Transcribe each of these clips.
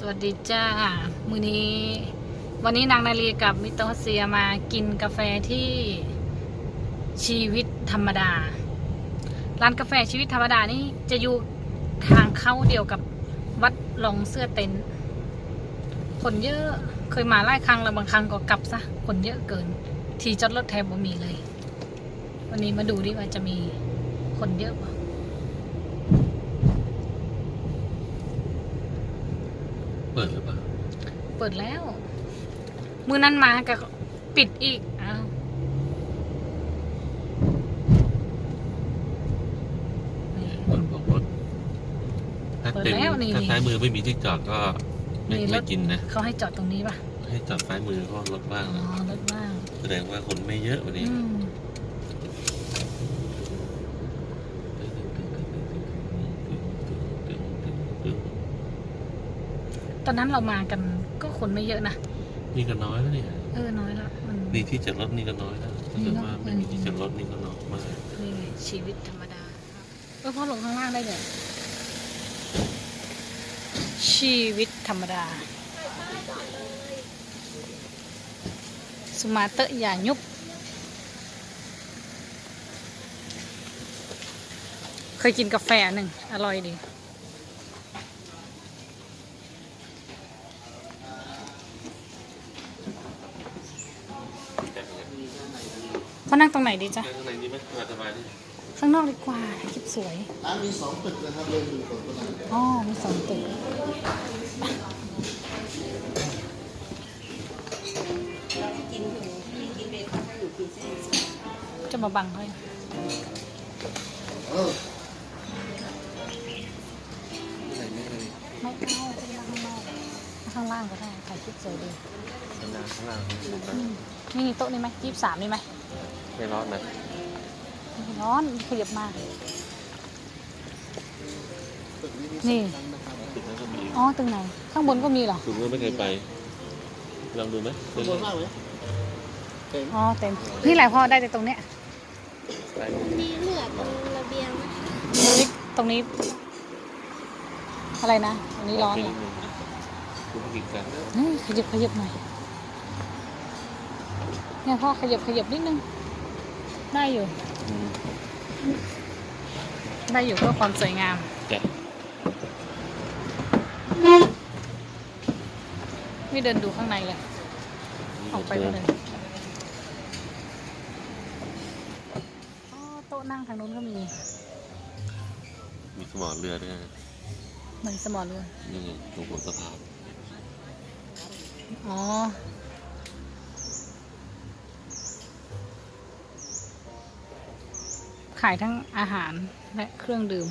สวัสดีจ้า มือนี้ วันนี้นางนาลีกับมิสเตอร์ฮอสเซียมากินกาแฟที่ชีวิตธรรมดา ร้านกาแฟชีวิตธรรมดานี่จะอยู่ทางเข้าเดียวกับวัดลองเสื้อเต็นท์คนเยอะเคยมาไล่ครั้งแล้วบางครั้งก็กลับซะคนเยอะเกิน ทีจอดรถแทบบ่มีเลย วันนี้มาดูดิว่าจะมีคนเยอะป่ะ เปิดหรือเปล่าเปิดแล้ว มือนั้นมาก็ปิดอีกอ้าวนี่เปิดบอกรถถ้าเปิดเต็มแล้วนี่ถ้าซ้ายมือไม่มีที่จอดก็ไม่มีรถไม่กินนะเขาให้จอดตรงนี้ป่ะ ให้จอดซ้ายมือก็รถว่างอ๋อนะรถว่างแสดงว่าคนไม่เยอะวันนี้ อืม ตอนนั้นเรามากันก็คนไม่เยอะนะนี่ก็น้อยแล้วเนี่ยเออน้อยแล้วมันนี่ที่จอดรถนี่ก็น้อยแล้วถ้าเกิดว่าไม่มีที่จอดรถนี่ก็น้อยมากนี่ไงชีวิตธรรมดาเออพ่อลงข้างล่างได้เลยชีวิตธรรมดา สุมาเตะอย่ายุบเคยกินกาแฟหนึ่งอร่อยดี พอนั่งตรงไหนดีจ๊ะข้างในนี้ไหมสบายๆนี่ข้างนอกดีกว่าคลิปสวย ร้านมีสองตึกนะครับเดินดูก่อนก็ได้อ๋อ มีสองตึก จะมาบังเขาอีกเออไม่เอาจะไปนั่งข้างนอกข้างล่างก็ได้ถ่ายคลิปสวยดีข้างล่างข้างล่างอืมนี่นี่โต๊ะนี่ไหมยี่สามนี่ไหม ไม่ร้อนนะไม่ร้อนขยับมาตึกนี้มีนี่ชั้นนะครับตึกนั้นก็มีอีกอ๋อตึงไหน ข้างบนก็มีเหรอ คุณก็ไม่เคยไป ลองดูไหมขบวนมากเลยเต็มอ๋อเต็ม นี่แหละพ่อได้แต่ตรงเนี้ยได้นี่เหลือตรงระเบียงนะคะนี่ตรงนี้ อะไรนะอันนี้ร้อนเหรอคุณกินกันเฮ้ยขยับขยับหน่อยเนี่ยพ่อขยับขยับนิดนึง ได้อยู่ ได้อยู่เพื่อความสวยงามจ้ะไม่เดินดูข้างในเลย ออกไปก็เลยอ๋อโต๊ะนั่งทางนู้นก็มี มีสมอเรือด้วยนะเหมือนสมอเรือ นี่ไงตรงหัวสะพานอ๋อ ขายทั้งอาหารและเครื่องดื่ม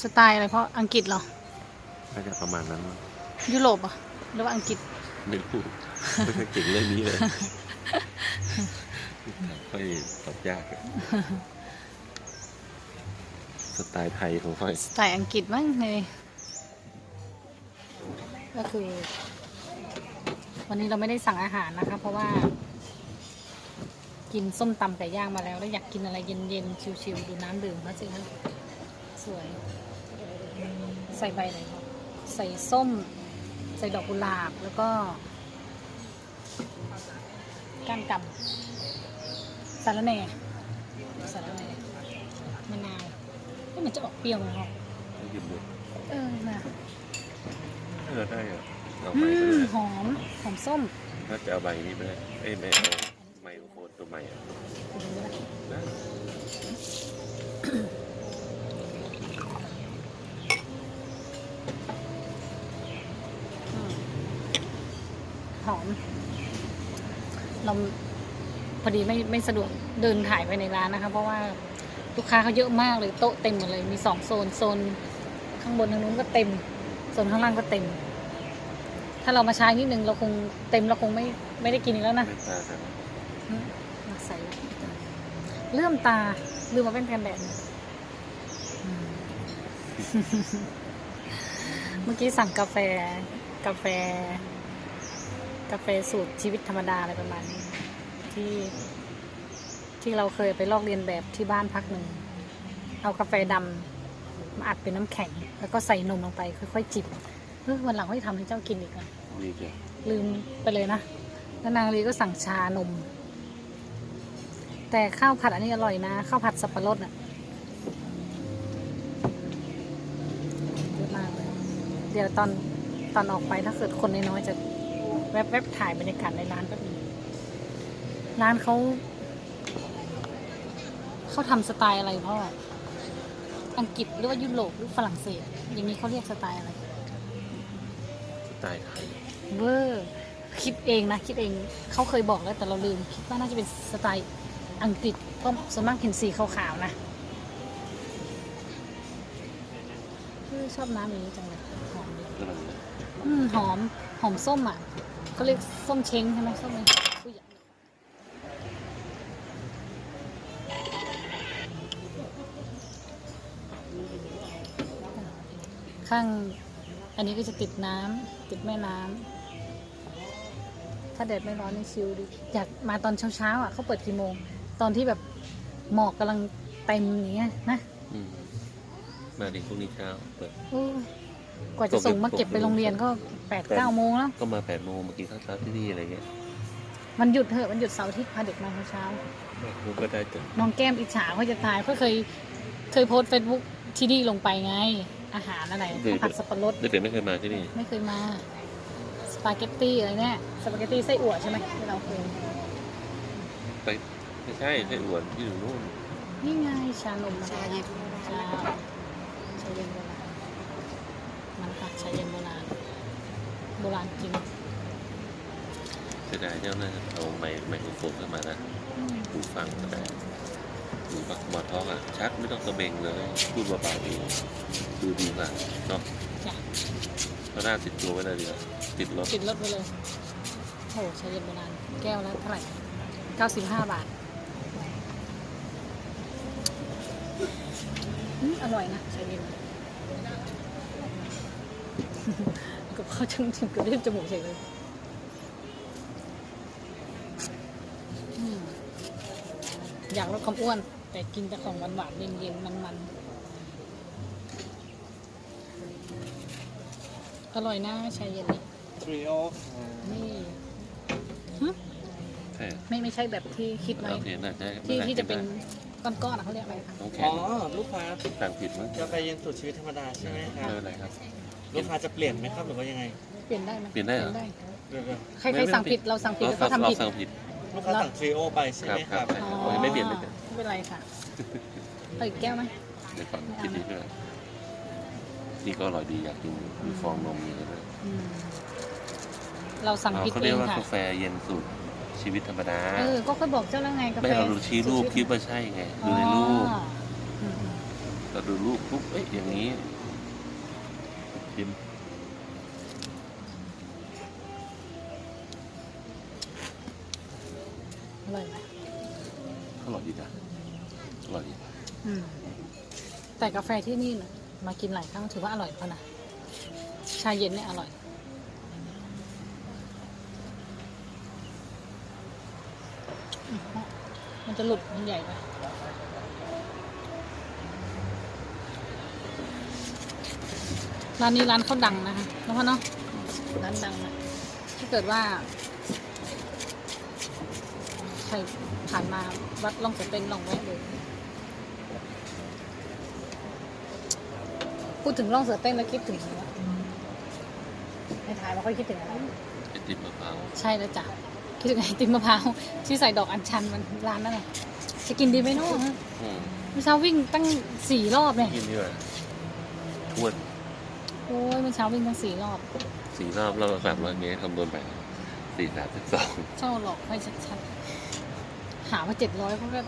สไตล์อะไรเพราะอังกฤษเหรอ น่าจะประมาณนั้นมั้งยุโรปอะหรือว่าอังกฤษ ไม่รู้ ไม่เคยเก่งเรื่องนี้เลยค่อยตอบยากอะสไตล์ไทยของค่อย สไตล์อังกฤษมั้งเลยก็คือ วันนี้เราไม่ได้สั่งอาหารนะคะ เพราะว่า กินส้มตำไก่ย่างมาแล้วแล้วอยากกินอะไรเย็นๆชิวๆดูน้ำดื่มมาสิคะสวย ใส่ใบอะไรครับใส่ส้ม ใส่ดอกกุหลาบแล้วก็ก้านกำสาระแหน่สาระแหน่มะนาวเฮ้ยมันจะออกเปรี้ยวนะครับไม่หยุดเลยเออนะเออได้อะเอาอืไม้ไปมเลยหอมหอมส้ม ถ้าจะเอาใบนี้ไปเลยเอ้ยไม่เอา ไมโครโฟนตัวใหม่อะนะอืมหอม เราพอดีไม่ไม่สะดวกเดินถ่ายไปในร้านนะคะ เพราะว่าลูกค้าเขาเยอะมากเลยโต๊ะเต็มหมดเลยมีสองโซนโซนข้างบนทางนู้นก็เต็มโซนข้างล่างก็เต็ม ถ้าเรามาช้านิดนึงเราคงเต็มเราคงไม่ไม่ได้กินอีกแล้วนะ ไม่ตากันอื มมาใส่เลื่อมตาลืมมาเป็นกันแดดอืมเมื่อกี้สั่งกาแฟ กาแฟ กาแฟสูตรชีวิตธรรมดาอะไรประมาณนี้ ที่ ที่เราเคยไปลอกเรียนแบบที่บ้านพักหนึ่ง เอากาแฟดำมาอัดเป็นน้ำแข็ง แล้วก็ใส่นมลงไป ค่อยๆจิบเออวันหลังค่อยทำให้เจ้ากินอีกนะนี่จ้ะลืมไปเลยนะแล้วนางลีก็สั่งชานม แต่ข้าวผัดอันนี้อร่อยนะ ข้าวผัดสับปะรดอะเยอะมากเลยเดี๋ยวตอนตอนออกไปถ้าเกิดคนน้อยๆจะแวบๆถ่ายบรรยากาศในร้านแป๊บนึงร้านเขาเขาทำสไตล์อะไรพ่ออังกฤษหรือว่ายุโรปหรือฝรั่งเศส อย่างนี้เขาเรียกสไตล์อะไร สไตล์ไทยเวอร์คิดเองนะ คิดเองเขาเคยบอกแล้วแต่เราลืม คิดว่าน่าจะเป็นสไตล์ อังกฤษเพราะส่วนมากเห็นสีขาวๆนะชอบน้ำอย่างนี้จังเลยหอมอืมหอม หอมส้มอะเขาเรียกส้มเช้งใช่ไหมส้มเช้งข้าง อันนี้ก็จะติดน้ำติดแม่น้ำถ้าแดดไม่ร้อนนี่ชิลดีอยากมาตอนเช้าๆอะเขาเปิดกี่โมง ตอนที่แบบหมอกกำลังเต็มอย่างเงี้ยนะอืมมาดิพรุ่งนี้เช้าเปิด โอ้ยกว่าจะส่งมาเก็บไปโรงเรียนก็แปดเก้าโมงแล้ว ก็มาแปดโมงมากินข้าวเช้าที่นี่อะไรเงี้ยมันหยุดเถอะมันหยุดเสาร์อาทิตย์พาเด็กมาเช้า ผมก็ได้จ้ะๆน้องแก้มอิจฉาเขาจะตายเขาเคย เคยโพสเฟซบุ๊กที่นี่ลงไปไง อาหารอะไรข้าวผัดสับปะรดเด็กๆไม่เคยมาที่นี่ ไม่เคยมา สปาเกตตี้อะไรเนี่ยสปาเกตตี้ไส้อั่วใช่ไหมที่เราเคย ไป ไม่ใช่ไส้อวนที่อยู่นู่นนี่ไงชานมชาเย็นชาชาเย็นโบราณมันค่ะชาเย็นโบราณโบราณจริงเสียดายเจ้าน่าจะเอาไมค์ไมโครโฟนเข้ามานะอืมหูฟังก็ได้หูฟังบอท้องอะ ชัดไม่ต้องกระเบงเลย พูดเบาๆเองดูดีกว่าเนาะจ้ะก็น่าติดตัวไว้เลยเดียวติดรถติดรถไปเลยโอ้ชาเย็นโบราณแก้วละเท่าไหร่เก้าสิบห้าบาท อืมอร่อยนะชาเย็นกับข้าวจังถึงกับเรียบจมูกเฉยเลยอืมอยากลดความอ้วน แต่กินแต่ของหวานๆเย็นๆมันๆอร่อยนะชาเย็นนี่ทริโอนี่ใช่ไม่ไม่ใช่แบบที่คิดไว้โอเคน่าจะที่ที่จะเป็น ก้อนๆอะเขาเรียกอะไรคะโอเคอ๋อลูกค้าสั่งผิดมั้งกาแฟเย็นสูตรชีวิตธรรมดาใช่ไหมคไม่รับเป็นไรครับ ลูกค้าจะเปลี่ยนไหมครับหรือว่ายังไงเปลี่ยนได้ไหมเปลี่ยนได้เหรอ เดี๋ยวใครใครสั่งผิดเราสั่งผิดเราแล้วเขาทำผิดเราสั่งผิด ๆลูกค้าสั่งทริโอไปใช่ครับไหมคครัรับบโอ้ยไม่เปลี่ยนไม่เปลี่ยน ไม่เป็นไรค่ะเอาอีกแก้วไหมเดี๋ยวก่อนคิดดีด้วยนี่ก็อร่อยดีอยากกินมีฟองนมมีอะไรด้วยอืมเราสั่งผิดเขาเอเรียกงว่าค่ะกาแฟเย็นสูตร ชีวิตธรรมดาเออก็เคยบอกเจ้าแล้วไงกาแฟไม่เราดูชี้รูปคิดว่าใช่ไงดูในรูปอ๋ออืมเราดูรูปปุ๊บเอ้ยอย่างนี้ชิมอร่อยไหมอร่อยดีนะอร่อยดีอืมแต่กาแฟที่นี่นะมากินหลายครั้งถือว่าอร่อยเพราะนะชาเย็นเนี่ยอร่อย มัน จะหลุดมันใหญ่ไปร้านนี้ร้านเขาดังนะคะแล้วพ่อเนาะร้านดังนะถ้าเกิดว่า ใครผ่านมาวัดล่องสเต็นลองแวะเลยพูดถึงล่องเสือเต้นแล้วคิดถึงอะไรวะในถ่ายไม่ค่อยคิดถึงอะไรไอติมมะพร้าวใช่แล้วจ้ะ คิดถึงไอติมมะพร้าวที่ใส่ดอกอัญชันมันร้านนั่นแหละจะกินดีไหมเนาะอืมเมื่อเช้าวิ่งตั้งสี่รอบเนี่ยกินดีกว่าทวนโอ้ยเมื่อเช้าวิ่งตั้งสี่รอบสี่รอบรอบละสามร้อยเมตรคำนวณไปสี่สามสิบสองเจ้าหลอกให้ชัดๆหาว่าเจ็ดร้อยเขาก็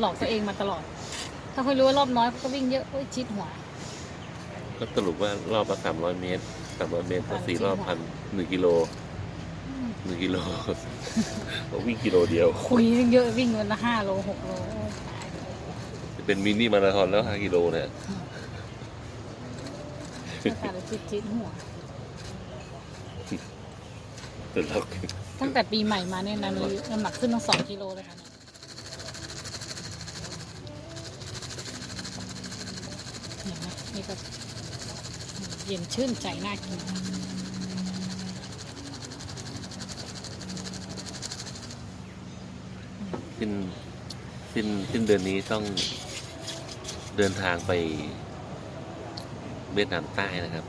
หลอกตัวเองมาตลอด ถ้าเขารู้ว่ารอบน้อยเขาก็วิ่งเยอะโอ้ยชิดหัวก็สรุปว่ารอบละสามร้อยเมตรสามร้อยเมตรก็สี่รอบพันหนึ่งกิโล หนึ่งกิโลเราวิ่งกิโลเดียว คุยเยอะวิ่งวันละห้าโลหกโลโอ้ยตายจะเป็นมินิมาราธอนแล้วห้ากิโลเนี่ยเชื่อการชิดชิดหัวแต่เราตั้งแต่ปีใหม่มาเนี่ยนามีน้ำหนักขึ้นตั้งสองกิโลเลยค่ะเนี่ยเห็นไหมนี่ก็เย็นชื่นใจน่ากิน สิ้นสิ้นสิ้นเดือนนี้ต้องเดินทางไปเวียดนามใต้นะครับ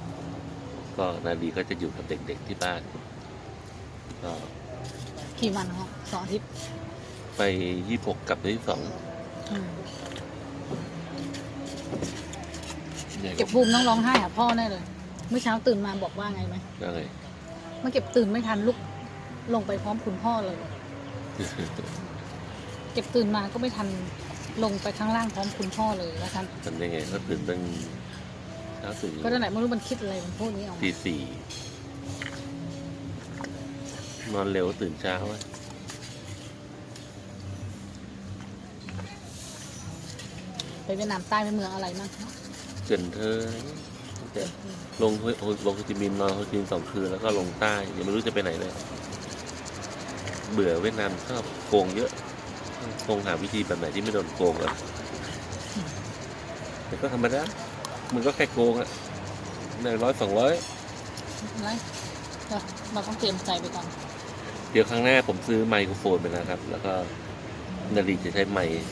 ก็นาดีก็จะอยู่กับเด็กๆที่บ้านก็กี่วันครับสองอาทิตย์ไปยี่หกกับที่สองอืมเนี่ยเก็บบูมต้องร้องไห้อะพ่อแน่เลย เมื่อเช้าตื่นมาบอกว่าไงไหมก็เลยเมื่อเก็บตื่นไม่ทันลุกลงไปพร้อมคุณพ่อเลย เก็บตื่นมาก็ไม่ทันลงไปข้างล่างพร้อมคุณพ่อเลยแล้วท่านทำได้ไงก็ตื่นตั้งเช้าตื่นก็นั่นแหละไม่รู้มันคิดอะไรมันพูดนี้ออกตีมาสี่นอนเร็วตื่นเช้าอะไปเวียดนามใต้ไปเมืองอะไรมั่งเกินเธอแต่ลงโฮลงโฮจิมินห์นอนโฮจิมินห์สองคืนแล้วก็ลงใต้ยังไม่รู้จะไปไหนเลย เบื่อเวียดนามชอบโกงเยอะ โกงหาวิธีแบบไหนที่ไม่โดนโกงอะแต่ก็ธรรมดามันก็แค่โกงอะในร้อยสองร้อยไรเดี๋ยวเราต้องเตรียมใจไปก่อน เดี๋ยวครั้งหน้าผมซื้อไมโครโฟนไปนะครับ แล้วก็นาฬิจะใช้ไมค์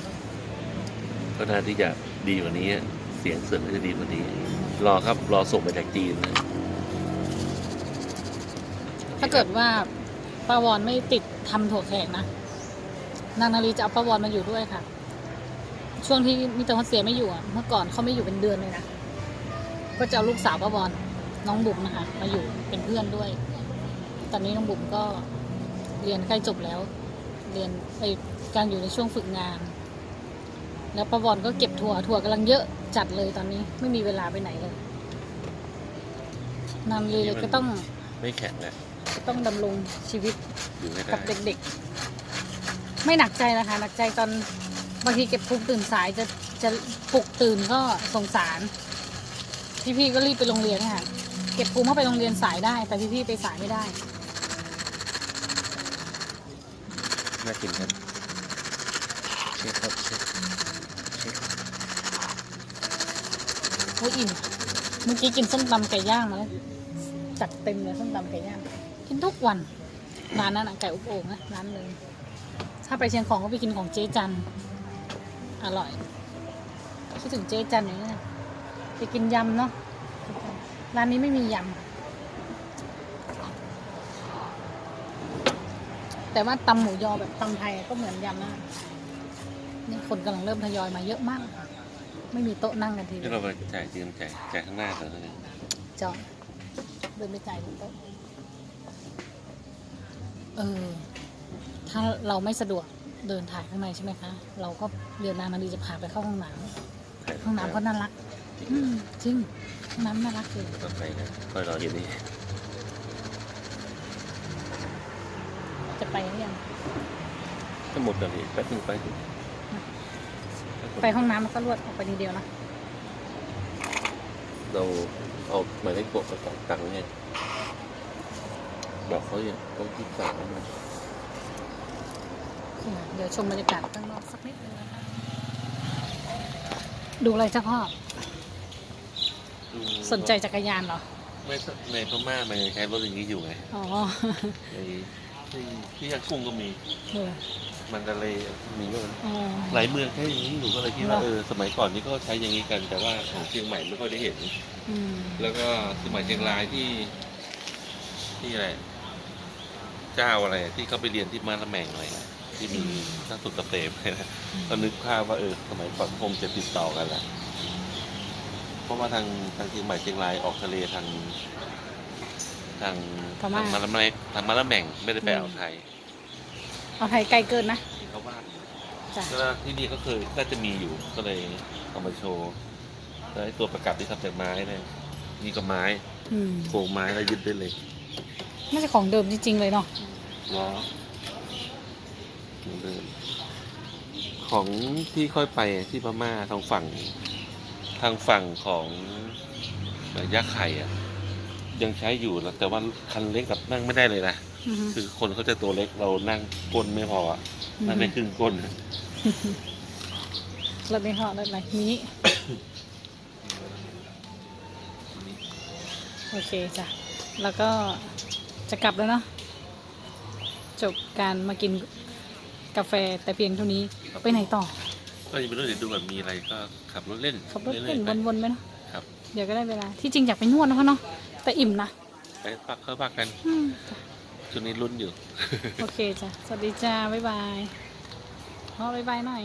ก็น่าที่จะดีกว่านี้ เสียงเสียงก็จะดีกว่านี้ รอครับ รอส่งมาจากจีนนะถ้าเกิดว่าป้าวอนไม่ติดทำถั่วแขกนะ นางนาลีจะเอาป้าวอนมาอยู่ด้วยค่ะ ช่วงที่มิสเตอร์ฮอตเซียไม่อยู่อะเมื่อก่อนเขาไม่อยู่เป็นเดือนเลยนะก็จะเอาลูกสาวป้าวอนน้องบุ๋มนะคะมาอยู่เป็นเพื่อนด้วย ตอนนี้น้องบุ๋มก็เรียนใกล้จบแล้ว เรียนไปการอยู่ในช่วงฝึกงาน แล้วป้าวอนก็เก็บถั่วถั่วกำลังเยอะจัดเลยตอนนี้ไม่มีเวลาไปไหนเลยนางนาลีเลยก็ต้องไม่แข็งนะต้องดำรงชีวิตอยู่ไม่ได้ กับเด็กๆ ไม่หนักใจนะคะ หนักใจตอนบางทีเก็บพุกตื่นสายจะจะปลุกตื่นก็สงสาร พี่ๆก็รีบไปโรงเรียนนะคะเก็บภูมิเข้าไปโรงเรียนสายได้ แต่พี่ๆไปสายไม่ได้ น่ากินครับเช็คครับเช็คเช็คโอ้ยอิ่มเมื่อกี้กินส้มตำไก่ย่างมาแล้วจัดเต็มเลยส้มตำไก่ย่าง กินทุกวันร้านนั้นอะไก่อบโอ่งนะร้านเลย ถ้าไปเชียงของก็ไปกินของเจ๊จัน อร่อยคิดถึงเจ๊จันอย่างนี้นะไปกินยำเนาะร้านนี้ไม่มียำแต่ว่าตำหมูยอแบบตำไทยก็เหมือนยำนะนี่คนกำลังเริ่มทยอยมาเยอะมาก ไม่มีโต๊ะนั่งกันทีเดีที่ยวเราไปจ่ายจริงจ่ายจ่ายข้างหน้าก่อนเลยจองเดินไปจ่ายบนโต๊ะเออ ถ้าเราไม่สะดวกเดินถ่ายข้างในใช่ไหมคะ เราก็เรียนนางนาดีจะพาไปเข้าห้องน้ำห้องน้ำก็น่ารักอืมจริงห้องน้ำน่ารักเลยต่อไปนะค่อยรออยู่นี่จะไปหรือยังถ้าหมดกันนี้แป๊บนึงไป ไปห้องน้ำแล้วก็รวดออกไปทีเดียวนะเราเอาหมายเลขโปะประกอบตังค์ไงบอกเขาอย่างต้องที่สามมา เดี๋ยวชมบรรยากาศข้างนอกสักนิดนึงนะคะ ดูอะไรจ้าพ่อสนใจจักรยานเหรอ ไม่ในพม่ามันยังใช้รถอย่างนี้อยู่ไงอ๋อในที่ที่ย่างกุ้งก็มี เออมันทะเลมีด้วยอ๋อ หลายเมืองใช้อย่างนี้อยู่ก็เลยคิดว่าเหรอ เออสมัยก่อนนี่ก็ใช้อย่างนี้กัน แต่ว่าของเชียงใหม่ไม่ค่อยได้เห็น อืมแล้วก็สมัยเชียงรายที่ ที่อะไร เจ้าอะไร ที่เขาไปเรียนที่มาละแมงอะไรนะ ที่มีนักสุดเกษมอะไรนะก็นึกภาพว่าเออสมัยก่อนคงจะติดต่อกันแหละเพราะว่าทางทางเชียงใหม่เชียงรายออกทะเลทางทางพม่า ทางมาละแมงทางมาละแมงไม่ได้ไปอ่าวไทยเอาไทยไกลเกินนะที่เขาว่าจ้ะก็ที่นี่ก็เคยน่าจะมีอยู่ก็เลยเอามาโชว์แล้วไอ้ตัวประกับที่ทำจากไม้เนี่ยนี่ก็ไม้อืมโครงไม้แล้วยึดได้เลยน่าจะของเดิมจริงๆเลยเนาะ ล้อเดิมของที่ค่อยไปที่พม่าทางฝั่ง ทางฝั่งของยักษ์ไข่อะยังใช้อยู่แล้วแต่ว่าคันเล็กกับนั่งไม่ได้เลยนะอือฮึคือคนเขาจะตัวเล็กเรานั่งก้นไม่พออะนั่งได้ครึ่งก้นรถไม่เหาะรถอะไรมินิโอเคจ้ะ แล้วก็จะกลับแล้วเนาะจบการมากิน กาแฟแต่เพียงเท่านี้ไปไหนต่อ ก็ยังไม่รู้เดี๋ยวดูก่อนมีอะไรก็ขับรถเล่นขับรถอยเล่นๆไปวนๆไปเนาะครับ เดี๋ยวก็ได้เวลาที่จริงอยากไปนวดนะคะเนาะแต่อิ่มนะไปพักเข้าพักกันอืมจ้ะช่วงนี้ลุ้นอยู่ โอเคจ้ะสวัสดีจ้าบ๊ายบายพ่อบ๊ายบายหน่อย